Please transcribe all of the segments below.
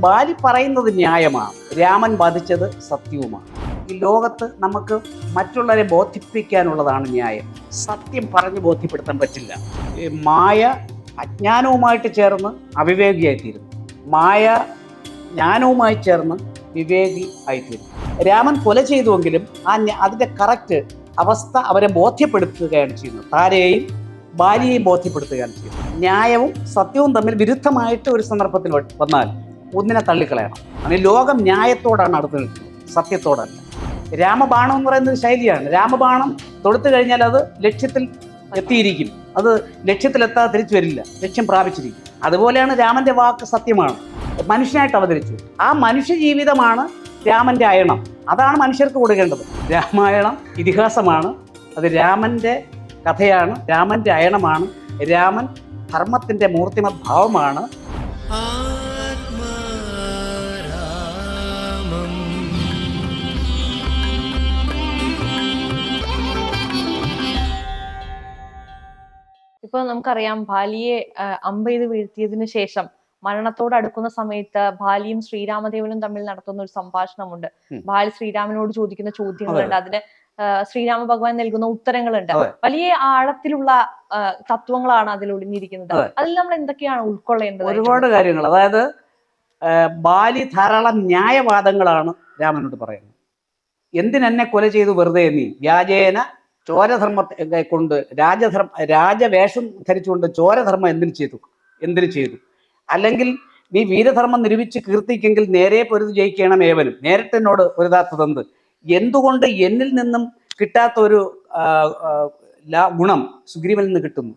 ബാലി പറയുന്നത് ന്യായമാണ്. രാമൻ വധിച്ചത് സത്യവുമാണ്. ഈ ലോകത്ത് നമുക്ക് മറ്റുള്ളവരെ ബോധിപ്പിക്കാനുള്ളതാണ് ന്യായം. സത്യം പറഞ്ഞ് ബോധ്യപ്പെടുത്താൻ പറ്റില്ല. മായ അജ്ഞാനവുമായിട്ട് ചേർന്ന് അവിവേകിയായിത്തീരുന്നു മായ ജ്ഞാനവുമായി ചേർന്ന് വിവേകി ആയിത്തീരുന്നു രാമൻ കൊല ചെയ്തുവെങ്കിലും ആ അതിന്റെ കറക്റ്റ് അവസ്ഥ അവരെ ബോധ്യപ്പെടുത്തുകയാണ് ചെയ്യുന്നത്. താരയെയും ബാലിയെയും ബോധ്യപ്പെടുത്തുകയാണ് ചെയ്യുന്നത്. ന്യായവും സത്യവും തമ്മിൽ വിരുദ്ധമായിട്ട് ഒരു സന്ദർഭത്തിൽ വന്നാൽ ഒന്നിനെ തള്ളിക്കളയണം. അങ്ങനെ ലോകം ന്യായത്തോടാണ് അടുത്ത് നിൽക്കുന്നത് സത്യത്തോടല്ല. രാമബാണം എന്ന് പറയുന്ന ഒരു ശൈലിയാണ്. രാമബാണം തൊടുത്തു കഴിഞ്ഞാൽ അത് ലക്ഷ്യത്തിൽ എത്തിയിരിക്കും. അത് ലക്ഷ്യത്തിലെത്താതെ തിരിച്ചു വരില്ല. ലക്ഷ്യം പ്രാപിച്ചിരിക്കും. അതുപോലെയാണ് രാമന്റെ വാക്ക് സത്യമാണ്. മനുഷ്യനായിട്ട് അവതരിച്ചു. ആ മനുഷ്യ ജീവിതമാണ് രാമന്റെ അയണം. അതാണ് മനുഷ്യർക്ക് കൊടുക്കേണ്ടത്. രാമായണം ഇതിഹാസമാണ്. അത് രാമന്റെ കഥയാണ്. രാമന്റെ അയണമാണ്. രാമൻ ധർമ്മത്തിന്റെ മൂർത്തിമത് ഭാവമാണ് ഇപ്പൊ നമുക്കറിയാം ബാലിയെ അമ്പെയ്ത് അമ്പ് ചെയ്ത് വീഴ്ത്തിയതിനു ശേഷം മരണത്തോട് അടുക്കുന്ന സമയത്ത് ബാലിയും ശ്രീരാമദേവനും തമ്മിൽ നടത്തുന്ന ഒരു സംഭാഷണമുണ്ട്. ബാലി ശ്രീരാമനോട് ചോദിക്കുന്ന ചോദ്യങ്ങളുണ്ട്. അതിന് ശ്രീരാമ ഭഗവാൻ നൽകുന്ന ഉത്തരങ്ങളുണ്ട്. വലിയ ആഴത്തിലുള്ള തത്വങ്ങളാണ് അതിൽ ഒളിഞ്ഞിരിക്കുന്നത്. അതിൽ നമ്മൾ എന്തൊക്കെയാണ് ഉൾക്കൊള്ളേണ്ടത് ഒരുപാട് കാര്യങ്ങൾ. അതായത് ബാലി ധാരാളം ന്യായവാദങ്ങളാണ് രാമനോട് പറയുന്നത്. എന്തിനെന്നെ കൊല ചെയ്തു വെറുതെ നീ? വ്യാജേന ചോരധർമ്മത്തെ കൊണ്ട് രാജധർമ്മ രാജവേഷം ധരിച്ചുകൊണ്ട് ചോരധർമ്മം എന്തിനു ചെയ്തു? എന്തിനു ചെയ്തു? അല്ലെങ്കിൽ നീ വീരധർമ്മം നിരൂപിച്ച് കീർത്തിക്കെങ്കിൽ നേരെ പൊരുത് ജയിക്കണം ഏവനും. നേരിട്ട് എന്നോട് പൊരുതാത്തതെന്ത് എന്തുകൊണ്ട് എന്നിൽ നിന്നും കിട്ടാത്ത ഒരു ഗുണം സുഗ്രീവനിൽ നിന്ന് കിട്ടുന്നു?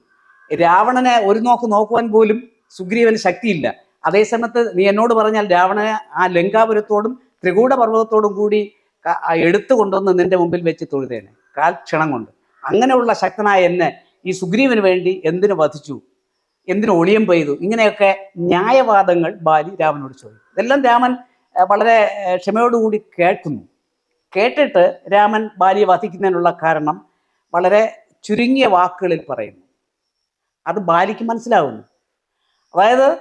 രാവണനെ ഒരു നോക്ക് നോക്കുവാൻ പോലും സുഗ്രീവന് ശക്തിയില്ല. അതേസമയത്ത് നീ എന്നോട് പറഞ്ഞാൽ രാവണനെ ആ ലങ്കാപുരത്തോടും ത്രികൂട പർവതത്തോടും കൂടി എടുത്തു കൊണ്ടുവന്ന് നിന്റെ മുമ്പിൽ വെച്ച് തൊഴുതേനെ. കാൽ ക്ഷണം കൊണ്ട്. അങ്ങനെയുള്ള ശക്തനായ എന്നെ ഈ സുഗ്രീവന് വേണ്ടി എന്തിനു വധിച്ചു? എന്തിനു ഒളിയം പെയ്തു? ഇങ്ങനെയൊക്കെ ന്യായവാദങ്ങൾ ബാലി രാമനോട് ചോദിക്കും. ഇതെല്ലാം രാമൻ വളരെ ക്ഷമയോടുകൂടി കേൾക്കുന്നു. കേട്ടിട്ട് രാമൻ ബാലിയെ വധിക്കുന്നതിനുള്ള കാരണം വളരെ ചുരുങ്ങിയ വാക്കുകളിൽ പറയുന്നു. അത് ബാലിക്ക് മനസ്സിലാവുന്നു. അതായത്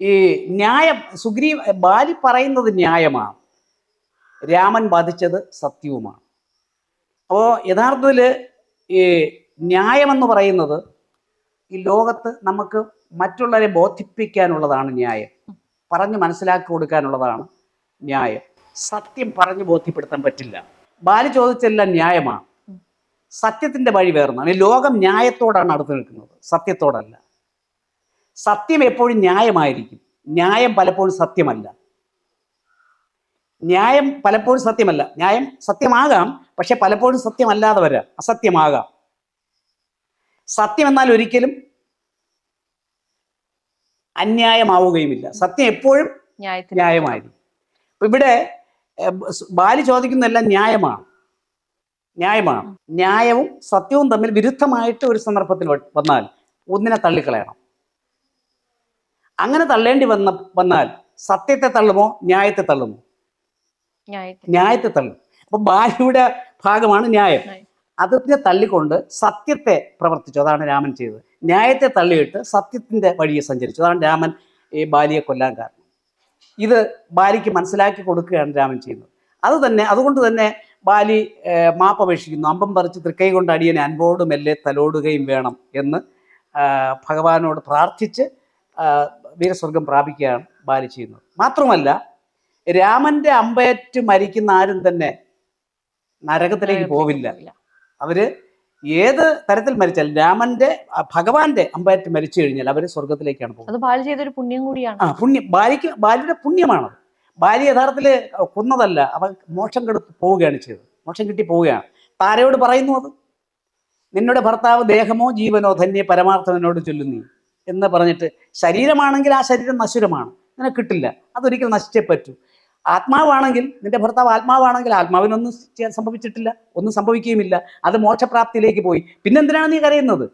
ഈ ന്യായം സുഗ്രീവ് ബാലി പറയുന്നത് ന്യായമാണ്. രാമൻ വധിച്ചത് സത്യവുമാണ്. അപ്പോൾ യഥാർത്ഥത്തിൽ ഈ ന്യായമെന്ന് പറയുന്നത് ഈ ലോകത്ത് നമുക്ക് മറ്റുള്ളവരെ ബോധിപ്പിക്കാനുള്ളതാണ് ന്യായം. പറഞ്ഞ് മനസ്സിലാക്കി കൊടുക്കാനുള്ളതാണ് ന്യായം. സത്യം പറഞ്ഞു ബോധ്യപ്പെടുത്താൻ പറ്റില്ല. ബാലി ചോദിച്ചെല്ലാം ന്യായമാണ്. സത്യത്തിന്റെ വഴി വേർന്നാണ് ഈ ലോകം ന്യായത്തോടാണ് അടുത്ത് നിൽക്കുന്നത്. സത്യത്തോടല്ല. സത്യം എപ്പോഴും ന്യായമായിരിക്കും. ന്യായം പലപ്പോഴും സത്യമല്ല. ന്യായം പലപ്പോഴും സത്യമല്ല. ന്യായം സത്യമാകാം പക്ഷെ പലപ്പോഴും സത്യമല്ലാതെ വരാം അസത്യമാകാം. സത്യം എന്നാൽ ഒരിക്കലും അന്യായമാവുകയുമില്ല. സത്യം എപ്പോഴും ന്യായമായിരിക്കും. അപ്പൊ ഇവിടെ ബാലി ചോദിക്കുന്നതെല്ലാം ന്യായമാണ്. ന്യായമാണ്. ന്യായവും സത്യവും തമ്മിൽ വിരുദ്ധമായിട്ട് ഒരു സന്ദർഭത്തിൽ വന്നാൽ ഒന്നിനെ തള്ളിക്കളയണം. അങ്ങനെ തള്ളേണ്ടി വന്ന വന്നാൽ സത്യത്തെ തള്ളുമോ ന്യായത്തെ തള്ളുമോ? ന്യായത്തെ. തള്ളും. അപ്പൊ ബാലിയുടെ ഭാഗമാണ് ന്യായം. അതിനെ തള്ളിക്കൊണ്ട് സത്യത്തെ പ്രവർത്തിച്ചു. അതാണ് രാമൻ ചെയ്തത്. ന്യായത്തെ തള്ളിയിട്ട് സത്യത്തിന്റെ വഴിയെ സഞ്ചരിച്ചു. അതാണ് രാമൻ ഈ ബാലിയെ കൊല്ലാൻ കാരണം. ഇത് ബാലിക്ക് മനസ്സിലാക്കി കൊടുക്കുകയാണ് രാമൻ ചെയ്യുന്നത്. അത് തന്നെ അതുകൊണ്ട് തന്നെ ബാലി മാപ്പ് മാപ്പപേക്ഷിക്കുന്നു. അമ്പം പറിച്ച് തൃക്കൈ കൊണ്ട് അടിയനെ അൻപോടും മെല്ലെ തലോടുകയും വേണം എന്ന് ഭഗവാനോട് പ്രാർത്ഥിച്ച് വീരസ്വർഗം പ്രാപിക്കുകയാണ് ബാലി ചെയ്യുന്നത്. മാത്രമല്ല രാമന്റെ അമ്പയറ്റ് മരിക്കുന്ന ആരും തന്നെ നരകത്തിലേക്ക് പോവില്ല. അവർ ഏത് തരത്തിൽ മരിച്ചാൽ രാമന്റെ ഭഗവാന്റെ അമ്പയറ്റ് മരിച്ചു കഴിഞ്ഞാൽ അവർ സ്വർഗത്തിലേക്കാണ് പോകുന്നത്. ബാലി ചെയ്തൊരു പുണ്യം കൂടിയാണ്. ആ പുണ്യം ബാലിക്ക് ബാലിയുടെ പുണ്യമാണ് ബാലി യഥാർത്ഥത്തിൽ കൊന്നതല്ല അവ മോക്ഷം കെടുത്ത് പോവുകയാണ് ചെയ്തത്. മോക്ഷം കിട്ടി പോവുകയാണ്. താരയോട് പറയുന്നു അത്? നിന്നോട് ഭർത്താവ് ദേഹമോ ജീവനോ ധന്യ പരമാർത്ഥവനോട് ചൊല്ലുന്നു എന്ന് പറഞ്ഞിട്ട് ശരീരമാണെങ്കിൽ ആ ശരീരം നശ്വരമാണ്. നിനക്ക് കിട്ടില്ല. അതൊരിക്കലും നശിച്ചേ പറ്റൂ. ആത്മാവാണെങ്കിൽ നിന്റെ ഭർത്താവ് ആത്മാവാണെങ്കിൽ ആത്മാവിനൊന്നും ചെയ്യാൻ സംഭവിച്ചിട്ടില്ല ഒന്നും സംഭവിക്കുകയുമില്ല. അത് മോക്ഷപ്രാപ്തിയിലേക്ക് പോയി. പിന്നെന്തിനാണ് നീ കരയുന്നത്?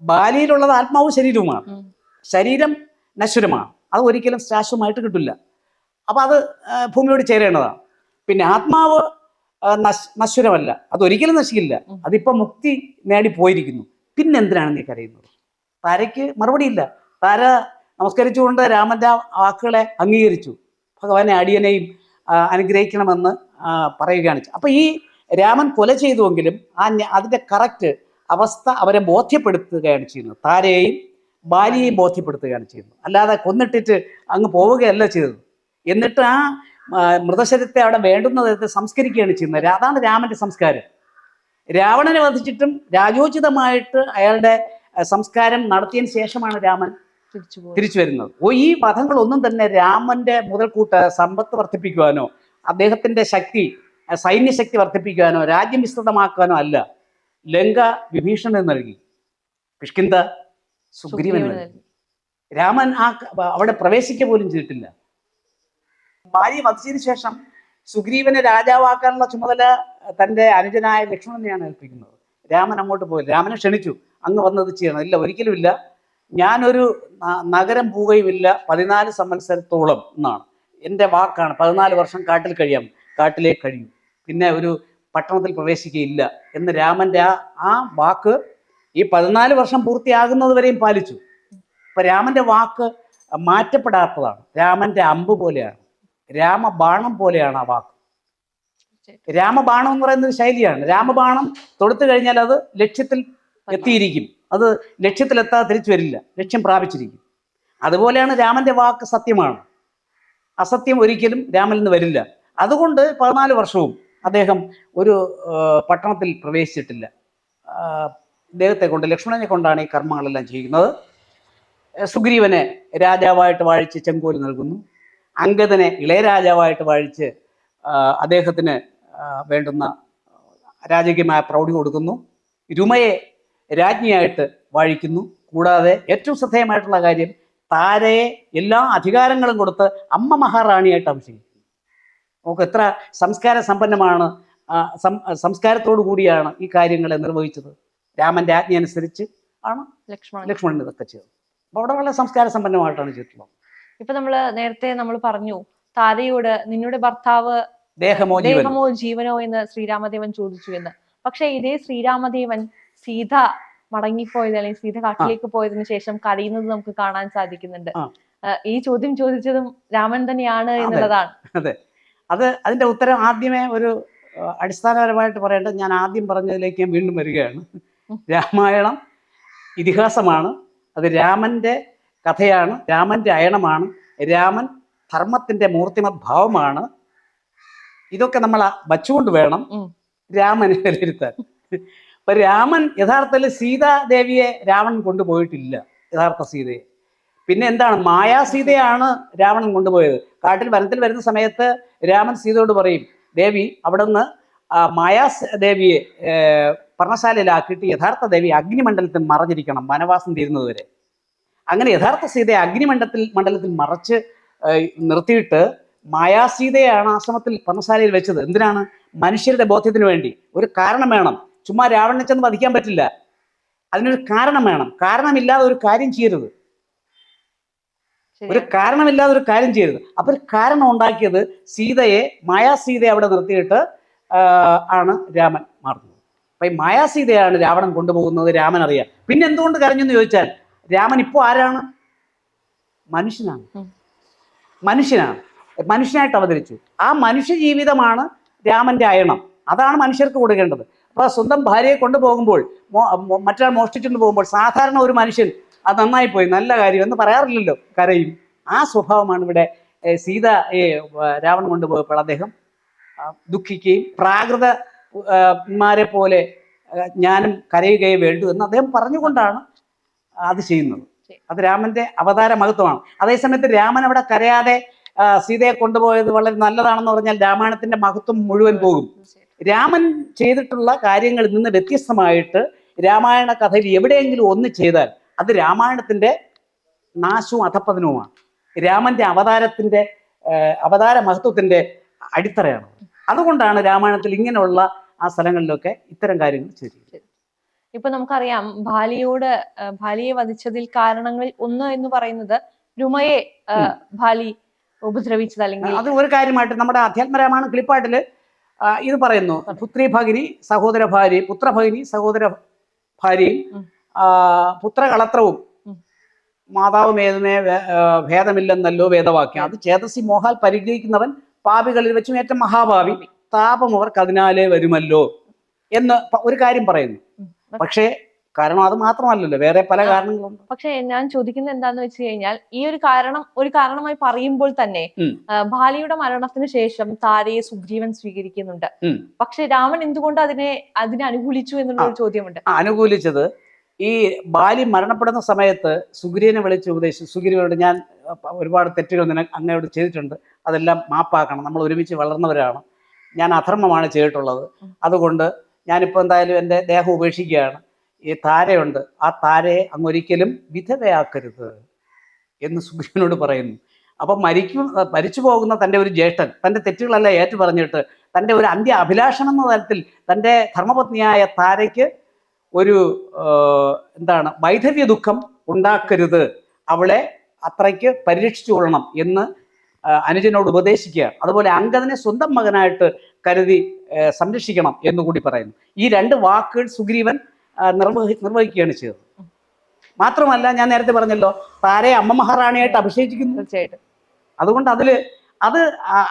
ബാലിയിലുള്ളത് ആത്മാവും ശരീരവുമാണ്. ശരീരം നശ്വരമാണ്. അത് ഒരിക്കലും ശാശ്വതമായിട്ട് കിട്ടില്ല. അപ്പം അത് ഭൂമിയോട് ചേരേണ്ടതാണ്. പിന്നെ ആത്മാവ് നശ്- നശ്വരമല്ല. അത് ഒരിക്കലും നശിക്കില്ല അതിപ്പോ അതിപ്പോൾ മുക്തി നേടി പോയിരിക്കുന്നു. പിന്നെന്തിനാണ് നീ കരയുന്നത്? താരയ്ക്ക് മറുപടിയില്ല. താര നമസ്കരിച്ചുകൊണ്ട് രാമന്റെ വാക്കുകളെ അംഗീകരിച്ചു. ഭഗവാനെ അടിയനെയും അനുഗ്രഹിക്കണമെന്ന് പറയുകയാണ് അപ്പൊ ഈ രാമൻ കൊല ചെയ്തുവെങ്കിലും ആ അതിന്റെ കറക്റ്റ് അവസ്ഥ അവരെ ബോധ്യപ്പെടുത്തുകയാണ് ചെയ്യുന്നത്. താരയെയും ബാലിയെയും ബോധ്യപ്പെടുത്തുകയാണ് ചെയ്യുന്നത്. അല്ലാതെ കൊന്നിട്ടിട്ട് അങ്ങ് പോവുകയല്ല ചെയ്തത് എന്നിട്ട് ആ മൃതശരീരത്തെ അവിടെ വേണ്ടുന്ന തരത്തിൽ സംസ്കരിക്കുകയാണ് ചെയ്യുന്നത്. അതാണ് രാമന്റെ സംസ്കാരം. രാവണനെ വധിച്ചിട്ടും രാജോചിതമായിട്ട് അയാളുടെ സംസ്കാരം നടത്തിയതിന് ശേഷമാണ് രാമൻ തിരിച്ചു വരുന്നത്. ഓ ഈ പദങ്ങളൊന്നും തന്നെ രാമന്റെ മുതൽക്കൂട്ട് സമ്പത്ത് വർദ്ധിപ്പിക്കുവാനോ അദ്ദേഹത്തിന്റെ ശക്തി സൈന്യശക്തി വർദ്ധിപ്പിക്കുവാനോ രാജ്യം വിസ്തൃതമാക്കാനോ അല്ല. ലങ്ക വിഭീഷണൻ നൽകി. കിഷ്കിന്ത സുഗ്രീവൻ നൽകി. രാമൻ ആ അവിടെ പ്രവേശിക്കുക പോലും ചെയ്തിട്ടില്ല. ഭാര്യ വധിച്ചതിന് ശേഷം സുഗ്രീവനെ രാജാവാക്കാനുള്ള ചുമതല തന്റെ അനുജനായ ലക്ഷ്മണനെയാണ് ഏൽപ്പിക്കുന്നത്. രാമൻ അങ്ങോട്ട് പോയി. രാമനെ ക്ഷണിച്ചു. അങ്ങ് വന്നത് ചെയ്യണം. ഇല്ല ഒരിക്കലും ഇല്ല. ഞാനൊരു നഗരം പോവുകയുമില്ല പതിനാല് സംവത്സരത്തോളം എന്നാണ്. എന്റെ വാക്കാണ് പതിനാല് വർഷം കാട്ടിൽ കഴിയാം കാട്ടിലേ കഴിയും. പിന്നെ ഒരു പട്ടണത്തിൽ പ്രവേശിക്കുകയില്ല എന്ന് രാമന്റെ ആ ആ വാക്ക് ഈ പതിനാല് വർഷം പൂർത്തിയാകുന്നത് വരെയും പാലിച്ചു. ഇപ്പം രാമന്റെ വാക്ക് മാറ്റപ്പെടാത്തതാണ്. രാമന്റെ അമ്പ് പോലെയാണ്. രാമബാണം പോലെയാണ് ആ വാക്ക്. രാമബാണം എന്ന് പറയുന്നത് ഒരു ശൈലിയാണ്. രാമബാണം തൊടുത്തു കഴിഞ്ഞാൽ അത് ലക്ഷ്യത്തിൽ എത്തിയിരിക്കും. അത് ലക്ഷ്യത്തിലെത്താതെ തിരിച്ചു വരില്ല. ലക്ഷ്യം പ്രാപിച്ചിരിക്കും. അതുപോലെയാണ് രാമന്റെ വാക്ക് സത്യമാണ്. അസത്യം ഒരിക്കലും രാമനിൽ നിന്ന് വരില്ല. അതുകൊണ്ട് പതിനാല് വർഷവും അദ്ദേഹം ഒരു പട്ടണത്തിൽ പ്രവേശിച്ചിട്ടില്ല. അദ്ദേഹത്തെ കൊണ്ട് ലക്ഷ്മണനെ കൊണ്ടാണ് ഈ കർമ്മങ്ങളെല്ലാം ചെയ്യുന്നത്. സുഗ്രീവനെ രാജാവായിട്ട് വാഴിച്ച് ചെങ്കോൽ നൽകുന്നു. അങ്കദനെ ഇളയരാജാവായിട്ട് വാഴിച്ച് അദ്ദേഹത്തിന് വേണ്ടുന്ന രാജകീയമായ പ്രൗഢി കൊടുക്കുന്നു. രുമയെ രാജ്ഞിയായിട്ട് വാഴിക്കുന്നു. കൂടാതെ ഏറ്റവും ശ്രദ്ധേയമായിട്ടുള്ള കാര്യം താരയെ എല്ലാ അധികാരങ്ങളും കൊടുത്ത് അമ്മ മഹാറാണിയായിട്ട് അഭിഷേകിക്കുന്നു. നമുക്ക് എത്ര സംസ്കാര സമ്പന്നമാണ് സംസ്കാരത്തോടു കൂടിയാണ് ഈ കാര്യങ്ങളെ നിർവഹിച്ചത്. രാമന്റെ ആജ്ഞ അനുസരിച്ച് ആണ് ലക്ഷ്മണൻ. ലക്ഷ്മണൻ ഇതൊക്കെ ചെയ്തത്. അപ്പോൾ അവിടെ വളരെ സംസ്കാര സമ്പന്നമായിട്ടാണ് ചെയ്തിട്ടുള്ളത്. ഇപ്പൊ നമ്മൾ നേരത്തെ നമ്മൾ പറഞ്ഞു താരയോട് നിന്നുടെ ഭർത്താവ് ദേഹമോ ജീവനോ എന്ന് ശ്രീരാമദേവൻ ചോദിച്ചു എന്ന്. പക്ഷെ ഇതേ ശ്രീരാമദേവൻ സീത മടങ്ങിപ്പോയത് അല്ലെങ്കിൽ സീത കാട്ടിലേക്ക് പോയതിനു ശേഷം കരയുന്നത് നമുക്ക് കാണാൻ സാധിക്കുന്നുണ്ട്. ഈ ചോദ്യം ചോദിച്ചതും രാമൻ തന്നെയാണ് എന്നുള്ളതാണ്. അതെ. അത് അതിന്റെ ഉത്തരം ആദ്യമേ ഒരു അടിസ്ഥാനപരമായിട്ട് പറയേണ്ടത് ഞാൻ ആദ്യം പറഞ്ഞതിലേക്ക് ഞാൻ വീണ്ടും വരികയാണ്. രാമായണം ഇതിഹാസമാണ്. അത് രാമന്റെ കഥയാണ്. രാമന്റെ അയണമാണ്. രാമൻ ധർമ്മത്തിന്റെ മൂർത്തിമത് ഭാവമാണ് ഇതൊക്കെ നമ്മൾ വച്ചുകൊണ്ട് വേണം രാമനെ വിലയിരുത്താൻ. അപ്പൊ രാമൻ യഥാർത്ഥത്തിൽ സീതാദേവിയെ രാവണൻ കൊണ്ടുപോയിട്ടില്ല യഥാർത്ഥ സീതയെ. പിന്നെ എന്താണ്? മായാസീതയാണ് രാവണൻ കൊണ്ടുപോയത്. കാട്ടിൽ വനത്തിൽ വരുന്ന സമയത്ത് രാമൻ സീതയോട് പറയും ദേവി അവിടുന്ന് മായാ ദേവിയെ പർണശാലയിലാക്കിയിട്ട് യഥാർത്ഥ ദേവി അഗ്നിമണ്ഡലത്തിൽ മറഞ്ഞിരിക്കണം വനവാസം തീരുന്നതുവരെ. അങ്ങനെ യഥാർത്ഥ സീതയെ അഗ്നിമണ്ഡലത്തിൽ മണ്ഡലത്തിൽ മറച്ച് നിർത്തിയിട്ട് മായാസീതയാണ് ആശ്രമത്തിൽ പർണശാലയിൽ വെച്ചത്. എന്തിനാണ്? മനുഷ്യരുടെ ബോധ്യത്തിന് വേണ്ടി. ഒരു കാരണം വേണം. ചുമ്മാ രാവണനെ ചെന്ന് വധിക്കാൻ പറ്റില്ല. അതിനൊരു കാരണം വേണം. കാരണമില്ലാതെ ഒരു കാര്യം ചെയ്യരുത്. ഒരു. കാരണമില്ലാതെ ഒരു കാര്യം ചെയ്യരുത്. അപ്പൊ ഒരു കാരണം ഉണ്ടാക്കിയത് സീതയെ മായാസീതയെ അവിടെ നിർത്തിയിട്ട് ആണ് രാമൻ മാറുന്നത്. അപ്പൊ ഈ മായാസീതയാണ് രാവണൻ കൊണ്ടുപോകുന്നത് രാമൻ അറിയാം പിന്നെ എന്തുകൊണ്ട് കരഞ്ഞു എന്ന് ചോദിച്ചാൽ രാമൻ ഇപ്പോൾ ആരാണ്? മനുഷ്യനാണ്. മനുഷ്യനാണ്. മനുഷ്യനായിട്ട് അവതരിച്ചു. ആ മനുഷ്യ ജീവിതമാണ് രാമന്റെ അയണം. അതാണ് മനുഷ്യർക്ക് കൊടുക്കേണ്ടത്. അപ്പൊ സ്വന്തം ഭാര്യയെ കൊണ്ടുപോകുമ്പോൾ മറ്റൊരാൾ മോഷ്ടിച്ചുകൊണ്ട് പോകുമ്പോൾ സാധാരണ ഒരു മനുഷ്യൻ അത് നന്നായി പോയി നല്ല കാര്യം എന്ന് പറയാറില്ലല്ലോ കരയും. ആ സ്വഭാവമാണ് ഇവിടെ സീത രാവണൻ കൊണ്ടുപോയപ്പോൾ അദ്ദേഹം ദുഃഖിക്കുകയും പ്രാകൃത മാരെ പോലെ ഞാനും കരയുകയേ വേണ്ടു എന്ന് അദ്ദേഹം പറഞ്ഞുകൊണ്ടാണ് അത് ചെയ്യുന്നത്. അത് രാമന്റെ അവതാര മഹത്വമാണ്. അതേസമയത്ത് രാമൻ അവിടെ കരയാതെ സീതയെ കൊണ്ടുപോയത് വളരെ നല്ലതാണെന്ന് പറഞ്ഞാൽ രാമായണത്തിന്റെ മഹത്വം മുഴുവൻ പോകും. രാമൻ ചെയ്തിട്ടുള്ള കാര്യങ്ങളിൽ നിന്ന് വ്യത്യസ്തമായിട്ട് രാമായണ കഥയിൽ എവിടെയെങ്കിലും ഒന്ന് ചെയ്താൽ അത് രാമായണത്തിന്റെ നാശവും അധപ്പതനവുമാണ്. രാമന്റെ അവതാരത്തിന്റെ അവതാര മഹത്വത്തിന്റെ അടിത്തറയാണ്. അതുകൊണ്ടാണ് രാമായണത്തിൽ ഇങ്ങനെയുള്ള ആ സ്ഥലങ്ങളിലൊക്കെ ഇത്തരം കാര്യങ്ങൾ ചെയ്തിരിക്കുന്നത് ഇപ്പൊ നമുക്കറിയാം ഭാലിയോട് ഭാലിയെ വധിച്ചതിൽ കാരണങ്ങൾ ഒന്ന് എന്ന് പറയുന്നത് രുമയെ ഭാലി ഉപദ്രവിച്ചത് അല്ലെങ്കിൽ അത് ഒരു കാര്യമായിട്ട് നമ്മുടെ അധ്യാത്മരാമായണ ക്ലിപ്പാട്ടിൽ ആ, ഇത് പറയുന്നു. പുത്രി ഭഗിനി സഹോദര ഭാര്യ പുത്രഭഗിനി സഹോദര ഭാര്യയും പുത്രകളത്രവും. മാതാവ് മേതനെ ഭേദമില്ലെന്നല്ലോ വേദവാക്യം. അത് ചേതസി മോഹാൽ പരിഗ്രഹിക്കുന്നവൻ പാപികളിൽ വെച്ചും ഏറ്റവും മഹാഭാവി. താപം അവർക്ക് അതിനാലേ വരുമല്ലോ എന്ന് ഒരു കാര്യം പറയുന്നു. പക്ഷേ കാരണം അത് മാത്രമല്ലല്ലോ വേറെ പല കാരണങ്ങളുണ്ട് പക്ഷെ ഞാൻ ചോദിക്കുന്നത് എന്താന്ന് വെച്ച് കഴിഞ്ഞാൽ ഈ ഒരു കാരണം ഒരു കാരണമായി പറയുമ്പോൾ തന്നെ. ബാലിയുടെ മരണത്തിന് ശേഷം താരയെ സുഗ്രീവൻ സ്വീകരിക്കുന്നുണ്ട്. പക്ഷെ രാമൻ എന്തുകൊണ്ട് അതിനെ അതിനെ അനുകൂലിച്ചു എന്നുള്ള ഒരു ചോദ്യമുണ്ട്? അനുകൂലിച്ചത് ഈ ബാലി മരണപ്പെടുന്ന സമയത്ത് സുഗ്രീവനെ വിളിച്ച് ഉപദേശിച്ചു. സുഗ്രീവനോട് ഞാൻ ഒരുപാട് തെറ്റുകൾ നിനക്ക് അങ്ങയോട് ചെയ്തിട്ടുണ്ട്. അതെല്ലാം മാപ്പാക്കണം. നമ്മൾ ഒരുമിച്ച് വളർന്നവരാണ്. ഞാൻ അധർമ്മമാണ് ചെയ്തിട്ടുള്ളത്. അതുകൊണ്ട് ഞാനിപ്പോൾ എന്തായാലും എന്റെ ദേഹം ഉപേക്ഷിക്കുകയാണ്. ഈ താരയുണ്ട്. ആ താരയെ അങ്ങൊരിക്കലും വിധവയാക്കരുത് എന്ന് സുഗ്രീവനോട് പറയുന്നു. അപ്പം മരിക്കും മരിച്ചു പോകുന്ന തന്റെ ഒരു ജ്യേഷ്ഠൻ തന്റെ തെറ്റുകളല്ല ഏറ്റു പറഞ്ഞിട്ട് തന്റെ ഒരു അന്ത്യ അഭിലാഷം എന്ന തരത്തിൽ തന്റെ ധർമ്മപത്നിയായ താരയ്ക്ക് ഒരു എന്താണ് വൈധവ്യ ദുഃഖം ഉണ്ടാക്കരുത്. അവളെ അത്രയ്ക്ക് പരിരക്ഷിച്ചു കൊള്ളണം എന്ന് അനുജനോട് ഉപദേശിക്കുക. അതുപോലെ അങ്കദനെ സ്വന്തം മകനായിട്ട് കരുതി സംരക്ഷിക്കണം എന്നുകൂടി പറയുന്നു. ഈ രണ്ട് വാക്കുകൾ സുഗ്രീവൻ നിർവഹി നിർവഹിക്കുകയാണ് ചെയ്തത്. മാത്രമല്ല ഞാൻ നേരത്തെ പറഞ്ഞല്ലോ താരെ അമ്മ മഹാറാണിയായിട്ട് അഭിഷേകിക്കുന്നു. തീർച്ചയായിട്ടും. അതുകൊണ്ട് അതിൽ അത്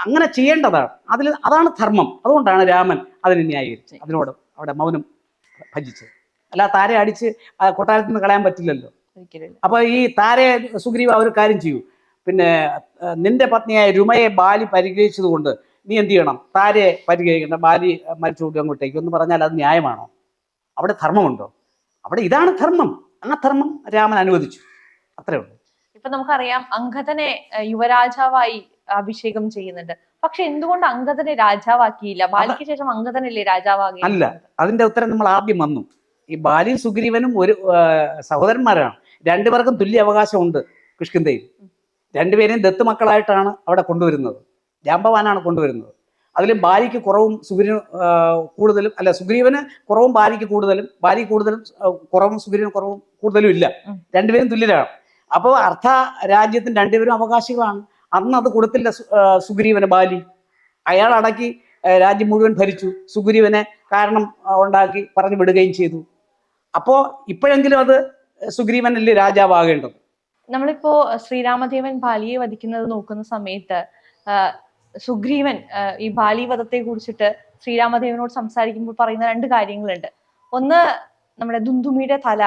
അങ്ങനെ ചെയ്യേണ്ടതാണ്. അതിൽ അതാണ് ധർമ്മം. അതുകൊണ്ടാണ് രാമൻ അതിനെ ന്യായീകരിച്ചത്. അതിനോട് അവിടെ മൗനം ഭജിച്ചത്. അല്ല താരെ അടിച്ച് കൊട്ടാരത്തിൽ നിന്ന് കളയാൻ പറ്റില്ലല്ലോ. അപ്പൊ ഈ താരെ സുഗ്രീവ ഒരു കാര്യം ചെയ്യൂ. പിന്നെ നിന്റെ പത്നിയായ രുമയെ ബാലി പരിഗ്രഹിച്ചത് കൊണ്ട് നീ എന്ത് ചെയ്യണം? താരെ പരിഗ്രഹിക്കണം ബാലി മരിച്ചുകൊണ്ട് അങ്ങോട്ടേക്ക്. എന്ന് പറഞ്ഞാൽ അത് ന്യായമാണോ? അവിടെ ധർമ്മമുണ്ടോ? അവിടെ ഇതാണ് ധർമ്മം. ആ ധർമ്മം രാമൻ അനുവദിച്ചു. അത്രേ ഉള്ളൂ. ഇപ്പൊ നമുക്കറിയാം അങ്കദനെ ഏഹ്, യുവരാജാവായി അഭിഷേകം ചെയ്യുന്നുണ്ട്. പക്ഷെ എന്തുകൊണ്ട് അങ്കദനെ രാജാവാക്കിയില്ല? ബാലിക്ക് ശേഷം അങ്കദനല്ലേ രാജാവാകി? അല്ല. അതിന്റെ ഉത്തരം നമ്മൾ ആദ്യം വന്നു. ഈ ബാലിയും സുഗ്രീവനും ഒരു സഹോദരന്മാരാണ്. രണ്ടുപേർക്കും തുല്യ അവകാശമുണ്ട് കിഷ്കിന്തയിൽ രണ്ടുപേരെയും ദത്ത് മക്കളായിട്ടാണ് അവിടെ കൊണ്ടുവരുന്നത്. ജാമ്പവാനാണ് കൊണ്ടുവരുന്നത്. അതിൽ ഭാര്യയ്ക്ക് കുറവും സുഗ്രീവന് കൂടുതലും അല്ല സുഗ്രീവന് കുറവും ഭാര്യയ്ക്ക് കൂടുതലും ഭാര്യ കൂടുതലും കുറവും സുഗ്രീവന് കുറവും കൂടുതലും ഇല്ല. രണ്ടുപേരും തുല്യരാണ്. അപ്പോൾ അർത്ഥ രാജ്യത്തിന് രണ്ടുപേരും അവകാശികളാണ്. അന്ന് അത് കൊടുത്തില്ല സുഗ്രീവന് ബാലി. അയാൾ അടക്കി രാജ്യം മുഴുവൻ ഭരിച്ചു. സുഗ്രീവനെ കാരണം ഉണ്ടാക്കി പറഞ്ഞു വിടുകയും ചെയ്തു. അപ്പോൾ ഇപ്പോഴെങ്കിലും അത് സുഗ്രീവനല്ലേ രാജാവാകേണ്ടത്? നമ്മളിപ്പോ ശ്രീരാമദേവൻ ബാലിയെ വധിക്കുന്നത് നോക്കുന്ന സമയത്ത് സുഗ്രീവൻ ഈ ബാലി വധത്തെ കുറിച്ചിട്ട് ശ്രീരാമദേവനോട് സംസാരിക്കുമ്പോൾ പറയുന്ന രണ്ട് കാര്യങ്ങളുണ്ട്. ഒന്ന് നമ്മുടെ ദുന്ദുമിയുടെ തല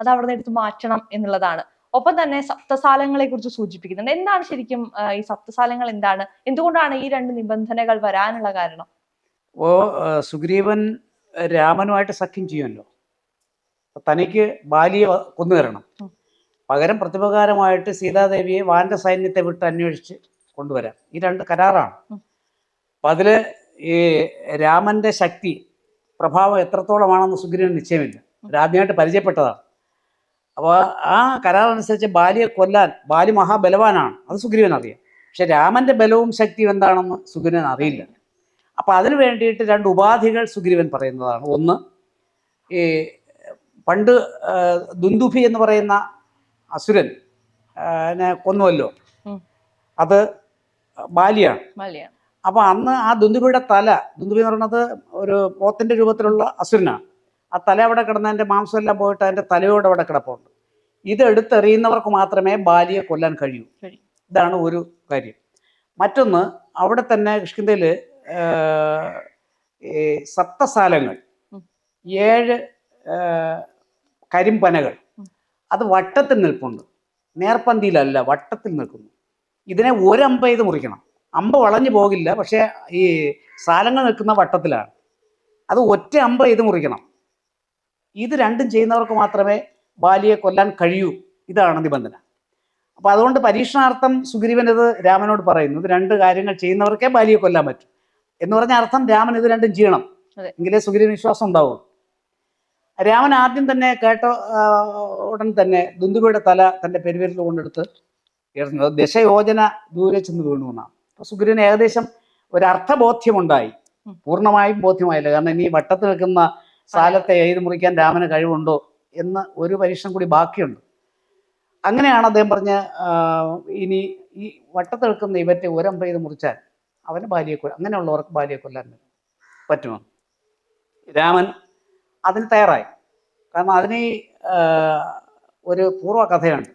അത് അവിടെ നിന്ന് എടുത്ത് മാറ്റണം എന്നുള്ളതാണ്. ഒപ്പം തന്നെ സപ്തസാലങ്ങളെ കുറിച്ച് സൂചിപ്പിക്കുന്നുണ്ട്. എന്താണ് ശരിക്കും ഈ സപ്തസാലങ്ങൾ എന്താണ്? എന്തുകൊണ്ടാണ് ഈ രണ്ട് നിബന്ധനകൾ വരാനുള്ള കാരണം? ഓ സുഗ്രീവൻ രാമനുമായിട്ട് സഖ്യം ചെയ്യുമല്ലോ. തനിക്ക് ബാലിയെ കൊന്നു തരണം. പകരം പ്രതിപകാരമായിട്ട് സീതാദേവിയെ വാന്റെ സൈന്യത്തെ വിട്ട് അന്വേഷിച്ച് കൊണ്ടുവരാം ഈ രണ്ട് കരാറാണ്. അപ്പൊ അതിൽ ഈ രാമന്റെ ശക്തി പ്രഭാവം എത്രത്തോളമാണെന്ന് സുഗ്രീവൻ നിശ്ചയമില്ല. രാജ്ഞിയായിട്ട് പരിചയപ്പെട്ടതാണ്. അപ്പോൾ ആ കരാറനുസരിച്ച് ബാലിയെ കൊല്ലാൻ ബാലി മഹാബലവാനാണ്. അത് സുഗ്രീവൻ അറിയാം. പക്ഷെ രാമന്റെ ബലവും ശക്തിയും എന്താണെന്ന് സുഗ്രീവൻ അറിയില്ല. അപ്പൊ അതിന് വേണ്ടിയിട്ട് രണ്ട് ഉപാധികൾ സുഗ്രീവൻ പറയുന്നതാണ്. ഒന്ന് ഈ പണ്ട് ദുന്ദുഭി എന്ന് പറയുന്ന അസുരൻ കൊന്നുവല്ലോ. അത് ബാലിയാണ് അപ്പൊ അന്ന് ആ ദുന്ദുബിയുടെ തല ദുന്ദുബി എന്ന് പറയുന്നത് ഒരു പോത്തിന്റെ രൂപത്തിലുള്ള അസുരനാണ് ആ തല അവിടെ കിടന്ന അതിന്റെ മാംസം എല്ലാം പോയിട്ട് അതിന്റെ തലയോട് അവിടെ കിടപ്പുണ്ട്. ഇത് എടുത്തെറിയുന്നവർക്ക് മാത്രമേ ബാലിയെ കൊല്ലാൻ കഴിയൂ. ഇതാണ് ഒരു കാര്യം. മറ്റൊന്ന് അവിടെ തന്നെ കിഷ്കിന്തയിൽ ഈ സപ്തസാലങ്ങൾ ഏഴ് കരിമ്പനകൾ. അത് വട്ടത്തിൽ നിൽപ്പുണ്ട്. നേർപ്പന്തിയിലല്ല വട്ടത്തിൽ നിൽക്കുന്നു. ഇതിനെ ഒരമ്പ ചെയ്ത് മുറിക്കണം. അമ്പ വളഞ്ഞു പോകില്ല പക്ഷേ ഈ സാലങ്ങൾ നിൽക്കുന്ന വട്ടത്തിലാണ്. അത് ഒറ്റ അമ്പ ചെയ്ത് മുറിക്കണം. ഇത് രണ്ടും ചെയ്യുന്നവർക്ക് മാത്രമേ ബാലിയെ കൊല്ലാൻ കഴിയൂ. ഇതാണ് നിബന്ധന. അപ്പോൾ അതുകൊണ്ട് പരീക്ഷണാർത്ഥം സുഗ്രീവൻ ഇത് രാമനോട് പറയുന്നു ഇത് രണ്ട് കാര്യങ്ങൾ ചെയ്യുന്നവർക്കേ ബാലിയെ കൊല്ലാൻ പറ്റും. എന്ന് പറഞ്ഞ അർത്ഥം രാമൻ ഇത് രണ്ടും ചെയ്യണം. എങ്കിലേ സുഗ്രീവൻ വിശ്വാസം ഉണ്ടാവുള്ളൂ. രാമൻ ആദ്യം തന്നെ കേട്ട ഉടൻ തന്നെ ദുന്ദുബയുടെ തല തന്റെ പെരുവിരൽ കൊണ്ടെടുത്ത് അത് ദശയോജന ദൂരെ ചെന്ന് വീണു എന്നാണ്. അപ്പൊ സുഗ്രീവന് ഏകദേശം ഒരു അർത്ഥബോധ്യമുണ്ടായി. പൂർണമായും ബോധ്യമായില്ല. കാരണം ഇനി വട്ടത്തിൽ നിൽക്കുന്ന സാലത്തെ എഴുതി മുറിക്കാൻ രാമന് കഴിവുണ്ടോ എന്ന് ഒരു പരീക്ഷണം കൂടി ബാക്കിയുണ്ട്. അങ്ങനെയാണ് അദ്ദേഹം പറഞ്ഞ ഇനി ഈ വട്ടത്തിൽ നിൽക്കുന്ന ഇവറ്റെ ഒരമ്പ ചെയ്ത് മുറിച്ചാൽ അവന് ഭാര്യയെ കൊല്ല അങ്ങനെയുള്ളവർക്ക് ഭാര്യയെ കൊല്ലാൻ പറ്റുമോ? രാമൻ അതിന് തയ്യാറായി. കാരണം അതിന് ഒരു പൂർവ കഥയുണ്ട്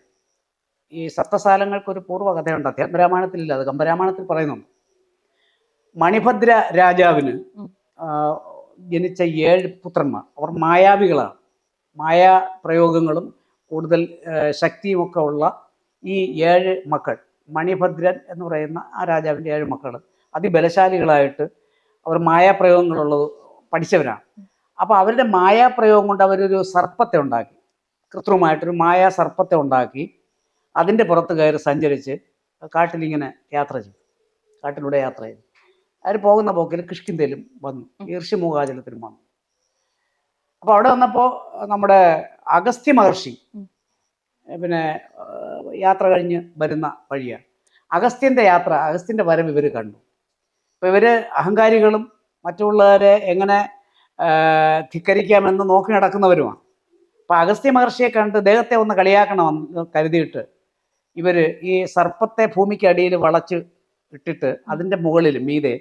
ഈ സപ്തസാലങ്ങൾക്ക് ഒരു അദ്ദേഹം അധ്യാത്മരാമായണത്തിലില്ല അത് കമ്പരാമായണത്തിൽ പറയുന്നുണ്ട്. മണിഭദ്ര രാജാവിന്. ജനിച്ച ഏഴ് പുത്രന്മാർ. അവർ മായാവികളാണ്. മായ പ്രയോഗങ്ങളും കൂടുതൽ ശക്തിയുമൊക്കെ ഉള്ള ഈ ഏഴ് മക്കൾ മണിഭദ്രൻ എന്ന് പറയുന്ന ആ രാജാവിന്റെ ഏഴ് മക്കൾ അതിബലശാലികളായിട്ട് അവർ മായാപ്രയോഗങ്ങളുള്ളത് പഠിച്ചവരാണ്. അപ്പോൾ അവരുടെ മായാപ്രയോഗം കൊണ്ട് അവരൊരു സർപ്പത്തെ ഉണ്ടാക്കി. കൃത്രിമമായിട്ടൊരു മായാ സർപ്പത്തെ ഉണ്ടാക്കി. അതിന്റെ പുറത്ത് കയറി സഞ്ചരിച്ച് കാട്ടിലിങ്ങനെ യാത്ര ചെയ്തു. കാട്ടിലൂടെ യാത്ര ചെയ്തു. അവർ പോകുന്ന പോക്കിൽ കിഷ്കിന്തയിലും വന്നു. ഈർഷ്യമുഖാചലത്തിലും വന്നു. അപ്പോൾ അവിടെ വന്നപ്പോൾ നമ്മുടെ അഗസ്ത്യ മഹർഷി പിന്നെ യാത്ര കഴിഞ്ഞ് വരുന്ന വഴിയാണ്. അഗസ്ത്യന്റെ യാത്ര അഗസ്ത്യന്റെ വരവ് ഇവർ കണ്ടു. അപ്പോൾ ഇവർ അഹങ്കാരികളും മറ്റുള്ളവരെ എങ്ങനെ ധിക്കരിക്കാമെന്ന് നോക്കി നടക്കുന്നവരുമാണ്. അപ്പോൾ അഗസ്ത്യ മഹർഷിയെ കണ്ട് ദേഹത്തെ ഒന്ന് കളിയാക്കണമെന്ന് കരുതിയിട്ട് ഇവർ ഈ സർപ്പത്തെ ഭൂമിക്കടിയിൽ വളച്ച് ഇട്ടിട്ട് അതിന്റെ മുകളിൽ മീതെ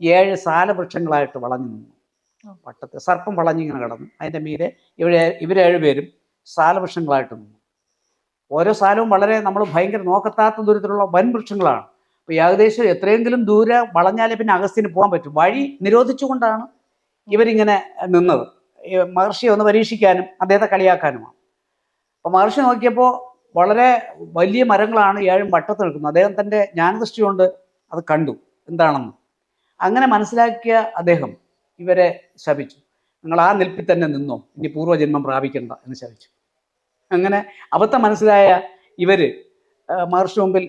ഏഴ് സാലവൃക്ഷങ്ങളായിട്ട് വളഞ്ഞു നിന്നു. പട്ടത്ത് സർപ്പം വളഞ്ഞിങ്ങനെ കിടന്നു. അതിന്റെ മീതെ ഇവർ ഇവരേഴ് പേരും സാലവൃക്ഷങ്ങളായിട്ട് നിന്നു. ഓരോ സാലവും വളരെ നമ്മൾ ഭയങ്കര നോക്കത്താത്ത ദൂരത്തിലുള്ള വൻ വൃക്ഷങ്ങളാണ്. അപ്പോൾ ഏകദേശം എത്രയെങ്കിലും ദൂരെ വളഞ്ഞാലേ പിന്നെ അഗസ്ത്യന് പോകാൻ പറ്റും. വഴി നിരോധിച്ചുകൊണ്ടാണ് ഇവരിങ്ങനെ നിന്നത്. മഹർഷിയെ ഒന്ന് പരീക്ഷിക്കാനും അദ്ദേഹത്തെ കളിയാക്കാനുമാണ്. അപ്പോൾ മഹർഷി നോക്കിയപ്പോൾ വളരെ വലിയ മരങ്ങളാണ് ഏഴും വട്ടത്ത് നിൽക്കുന്നത്. അദ്ദേഹം തന്റെ ജ്ഞാനദൃഷ്ടി കൊണ്ട് അത് കണ്ടു. എന്താണെന്ന്? അങ്ങനെ മനസ്സിലാക്കിയ അദ്ദേഹം ഇവരെ ശപിച്ചു. നിങ്ങൾ ആ നിൽപ്പിൽ തന്നെ നിന്നോ. ഇനി പൂർവജന്മം പ്രാപിക്കണ്ട എന്ന് ശപിച്ചു. അങ്ങനെ അബദ്ധം മനസ്സിലായ ഇവർ ആ, മഹർഷി മുമ്പിൽ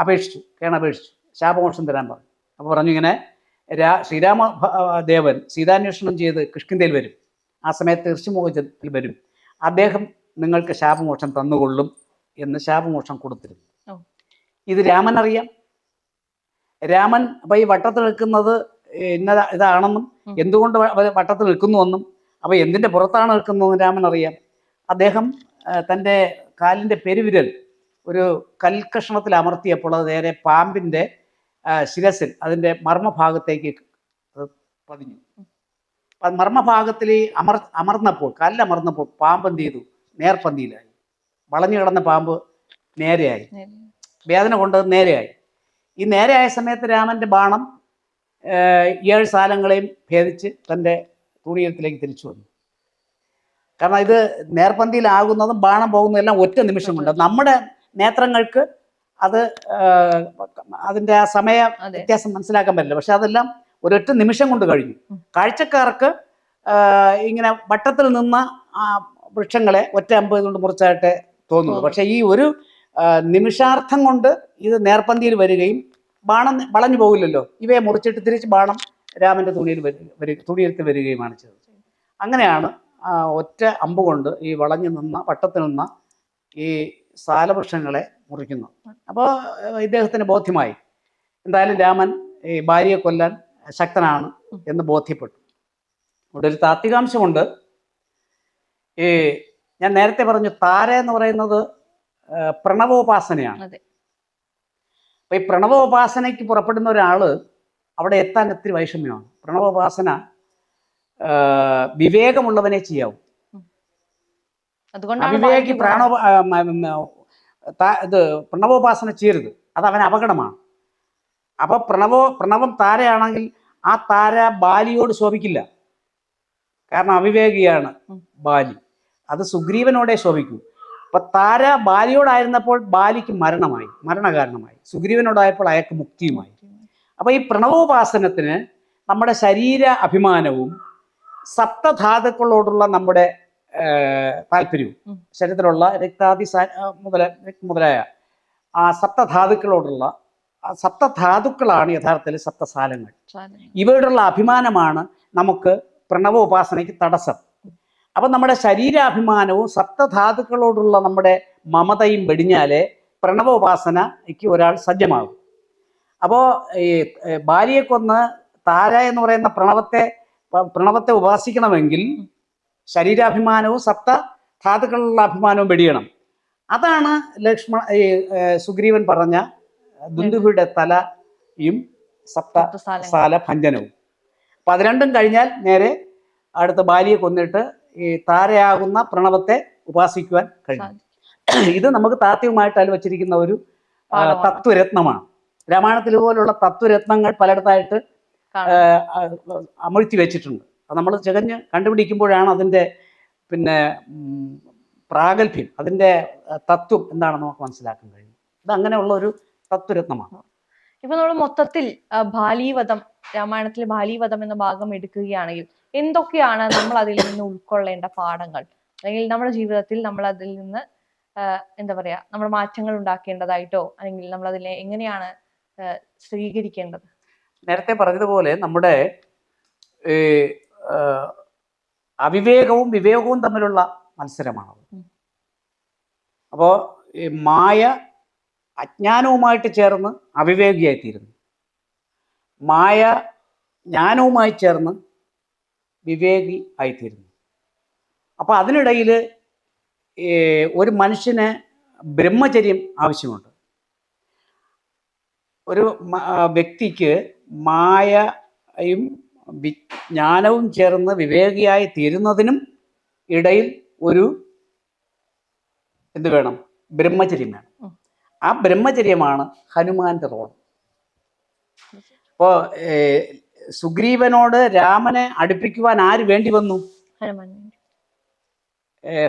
അപേക്ഷിച്ചു കേണപേക്ഷിച്ചു. ശാപമോക്ഷം തരാൻ പറഞ്ഞു. അപ്പോൾ പറഞ്ഞു ഇങ്ങനെ രാ ശ്രീരാമ ദേവൻ സീതാന്വേഷണം ചെയ്ത് കിഷ്കിന്തയിൽ വരും. ആ സമയത്ത് ഋഷിമുഖത്തിൽ വരും. അദ്ദേഹം നിങ്ങൾക്ക് ശാപമോക്ഷം തന്നുകൊള്ളും എന്ന് ശാപമോക്ഷം കൊടുത്തിരുന്നു. ഇത് രാമൻ അറിയാം രാമൻ അപ്പൊ ഈ വട്ടത്തിൽ നിൽക്കുന്നത് ഇന്ന ഇതാണെന്നും. എന്തുകൊണ്ട് വട്ടത്തിൽ നിൽക്കുന്നുവെന്നും അപ്പൊ എന്തിന്റെ പുറത്താണ് നിൽക്കുന്നതെന്ന് രാമൻ അറിയാം അദ്ദേഹം തന്റെ കാലിന്റെ പെരുവിരൽ ഒരു കൽക്കഷണത്തിൽ അമർത്തിയപ്പോൾ അത് നേരെ പാമ്പിന്റെ ശിരസിൽ അതിന്റെ മർമ്മഭാഗത്തേക്ക് അത് പതിഞ്ഞു. മർമ്മഭാഗത്തിൽ അമർ അമർന്നപ്പോൾ കല്ലമർന്നപ്പോൾ പാമ്പ് എന്ത് ചെയ്തു? നേർപന്തിയിലായി. വളഞ്ഞു കിടന്ന പാമ്പ് നേരെയായി. വേദന കൊണ്ട് നേരെയായി. ഈ നേരെയായ സമയത്ത് രാമന്റെ ബാണം ഏഴ് സാലങ്ങളെയും ഭേദിച്ച് തന്റെ തുണിയത്തിലേക്ക് തിരിച്ചു വന്നു. കാരണം ഇത് നേർപന്തിയിലാകുന്നതും ബാണം പോകുന്നതും എല്ലാം ഒറ്റ നിമിഷം കൊണ്ട് നമ്മുടെ നേത്രങ്ങൾക്ക് അത് അതിന്റെ ആ സമയ വ്യത്യാസം മനസ്സിലാക്കാൻ പറ്റില്ല. പക്ഷെ അതെല്ലാം ഒരൊറ്റ നിമിഷം കൊണ്ട് കഴിഞ്ഞു. കാഴ്ചക്കാർക്ക് ഇങ്ങനെ വട്ടത്തിൽ നിന്ന ആ വൃക്ഷങ്ങളെ ഒറ്റ അമ്പത് കൊണ്ട് മുറിച്ചായിട്ട് തോന്നുന്നു. തോന്നും. പക്ഷെ ഈ ഒരു നിമിഷാർത്ഥം കൊണ്ട് ഇത് നേർപ്പന്തിയിൽ വരികയും ബാണം വളഞ്ഞു പോകില്ലല്ലോ. ഇവയെ മുറിച്ചിട്ട് തിരിച്ച് ബാണം രാമന്റെ തുണിയിൽ വരി- വരി- തുണിയെടുത്ത് വരികയുമാണ് ചെയ്തത്. അങ്ങനെയാണ് ഒറ്റ അമ്പ് കൊണ്ട് ഈ വളഞ്ഞു നിന്ന വട്ടത്തിൽ നിന്ന ഈ സാലവൃക്ഷങ്ങളെ മുറിക്കുന്നു അപ്പോൾ ഇദ്ദേഹത്തിന് ബോധ്യമായി. എന്തായാലും രാമൻ ഈ ഭാര്യയെ കൊല്ലാൻ ശക്തനാണ് എന്ന് ബോധ്യപ്പെട്ടു. ഇവിടെ ഒരു താത്വികാംശമുണ്ട് ഈ ഞാൻ നേരത്തെ പറഞ്ഞു താര എന്ന് പറയുന്നത് പ്രണവോപാസനയാണ്. അപ്പൊ ഈ പ്രണവോപാസനയ്ക്ക് പുറപ്പെടുന്ന ഒരാൾ അവിടെ എത്താൻ ഒത്തിരി വൈഷമ്യമാണ്. പ്രണവോപാസന വിവേകമുള്ളവനെ ചെയ്യാവും. അവിവേകി പ്രാണോ ഇത് പ്രണവോപാസന ചെയ്യരുത്. അത് അവൻ അപകടമാണ്. അപ്പൊ പ്രണവോ പ്രണവം താരയാണെങ്കിൽ ആ താര ബാലിയോട് ശോഭിക്കില്ല. കാരണം അവിവേകിയാണ്. ബാലി. അത് സുഗ്രീവനോടെ ശോഭിക്കൂ. അപ്പൊ താര ബാലിയോടായിരുന്നപ്പോൾ ബാലിക്ക് മരണമായി മരണകാരണമായി. സുഗ്രീവനോടായപ്പോൾ അയാൾക്ക് മുക്തിയുമായി. അപ്പൊ ഈ പ്രണവോപാസനത്തിന് നമ്മുടെ ശരീര അഭിമാനവും സപ്തധാതുക്കളോടുള്ള നമ്മുടെ താല്പര്യവും ശരീരത്തിലുള്ള ആ, മുതല മുതലായ ആ സപ്തധാതുക്കളോടുള്ള സപ്തധാതുക്കളാണ് യഥാർത്ഥത്തിൽ സപ്തസാലങ്ങൾ. ഇവയുടെ ഇവയോടുള്ള അഭിമാനമാണ് നമുക്ക് പ്രണവോപാസനയ്ക്ക് തടസ്സം. അപ്പം നമ്മുടെ ശരീരാഭിമാനവും സപ്തധാതുക്കളോടുള്ള നമ്മുടെ മമതയും വെടിഞ്ഞാലേ പ്രണവോപാസനയ്ക്ക് ഒരാൾ സജ്ജമാകും. അപ്പോൾ ഈ ഭാര്യയെ കൊന്ന് താര എന്ന് പറയുന്ന പ്രണവത്തെ പ്രണവത്തെ ഉപാസിക്കണമെങ്കിൽ ശരീരാഭിമാനവും സപ്ത ധാതുക്കളുള്ള അഭിമാനവും വെടിയണം. അതാണ് ലക്ഷ്മണ ഈ സുഗ്രീവൻ പറഞ്ഞ ദുന്ദുഭിയുടെ തലയും സപ്ത സാല ഭഞ്ജനവും അപ്പൊ അത് രണ്ടും കഴിഞ്ഞാൽ നേരെ അടുത്ത ബാലിയെ കൊന്നിട്ട് ഈ താരയാകുന്ന പ്രണവത്തെ ഉപാസിക്കുവാൻ കഴിയും ഇത് നമുക്ക് താത്വികമായിട്ട് വച്ചിരിക്കുന്ന ഒരു. തത്വരത്നമാണ്. രാമായണത്തിൽ പോലുള്ള തത്വരത്നങ്ങൾ പലയിടത്തായിട്ട് അമഴ്ത്തി വെച്ചിട്ടുണ്ട്. അത് നമ്മൾ ചകഞ്ഞ് കണ്ടുപിടിക്കുമ്പോഴാണ് അതിന്റെ പിന്നെ പ്രാഗൽഭ്യം അതിന്റെ തത്വം എന്താണെന്ന് നമുക്ക് മനസ്സിലാക്കാൻ കഴിയും ഇത് അങ്ങനെയുള്ള ഒരു തത്വരത്നമാണ്. ഇപ്പൊ നമ്മൾ മൊത്തത്തിൽ ബാലീവധം രാമായണത്തിലെ ബാലീവധം എന്ന ഭാഗം എടുക്കുകയാണെങ്കിൽ എന്തൊക്കെയാണ് നമ്മൾ അതിൽ നിന്ന് ഉൾക്കൊള്ളേണ്ട പാഠങ്ങൾ? അല്ലെങ്കിൽ നമ്മുടെ ജീവിതത്തിൽ നമ്മൾ അതിൽ നിന്ന് എന്താ പറയാ നമ്മൾ മാറ്റങ്ങൾ ഉണ്ടാക്കേണ്ടതായിട്ടോ? അല്ലെങ്കിൽ നമ്മൾ അതിനെ എങ്ങനെയാണ് സ്വീകരിക്കേണ്ടത്? നേരത്തെ പറഞ്ഞതുപോലെ നമ്മുടെ അവിവേകവും വിവേകവും തമ്മിലുള്ള മത്സരമാണ് അപ്പോ അപ്പോൾ മായ അജ്ഞാനവുമായിട്ട് ചേർന്ന് അവിവേകിയായിത്തീരുന്നു. മായ ജ്ഞാനവുമായി ചേർന്ന് വിവേകി ആയിത്തീരുന്നു. അപ്പോൾ അതിനിടയിൽ ഒരു മനുഷ്യന് ബ്രഹ്മചര്യം ആവശ്യമുണ്ട്. ഒരു വ്യക്തിക്ക് മായയും വിജ്ഞാനവും ചേർന്ന് വിവേകിയായി തീരുന്നതിനും ഇടയിൽ ഒരു എന്ത് വേണം? ബ്രഹ്മചര്യം വേണം. ആ ബ്രഹ്മചര്യമാണ് ഹനുമാന്റെ റോൾ. ഇപ്പോ സുഗ്രീവനോട് രാമനെ അടുപ്പിക്കുവാൻ ആര് വേണ്ടി വന്നു? ഹനുമാൻ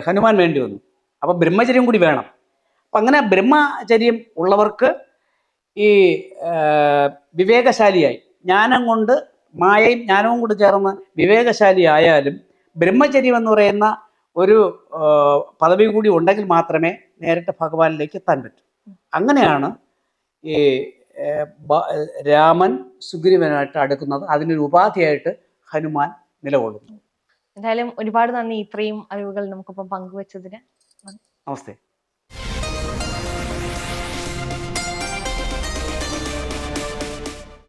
ഹനുമാൻ വേണ്ടി വന്നു. അപ്പൊ ബ്രഹ്മചര്യം കൂടി വേണം. അപ്പൊ അങ്ങനെ ബ്രഹ്മചര്യം ഉള്ളവർക്ക് ഈ വിവേകശാലിയായി. ജ്ഞാനം കൊണ്ട് മായയും ജ്ഞാനവും കൂടി ചേർന്ന് വിവേകശാലി ആയാലും ബ്രഹ്മചര്യം എന്ന് പറയുന്ന ഒരു പദവി കൂടി ഉണ്ടെങ്കിൽ മാത്രമേ നേരിട്ട് ഭഗവാനിലേക്ക് എത്താൻ പറ്റൂ. അങ്ങനെയാണ് ഈ രാമൻ സുഗ്രീവനായിട്ട് അടുക്കുന്നത് അതിനൊരു ഉപാധിയായിട്ട് ഹനുമാൻ നിലകൊള്ളുന്നു. എന്തായാലും ഒരുപാട് നന്ദി. ഇത്രയും അറിവുകൾ നമുക്കിപ്പം പങ്കുവച്ചതിന്. നമസ്തേ.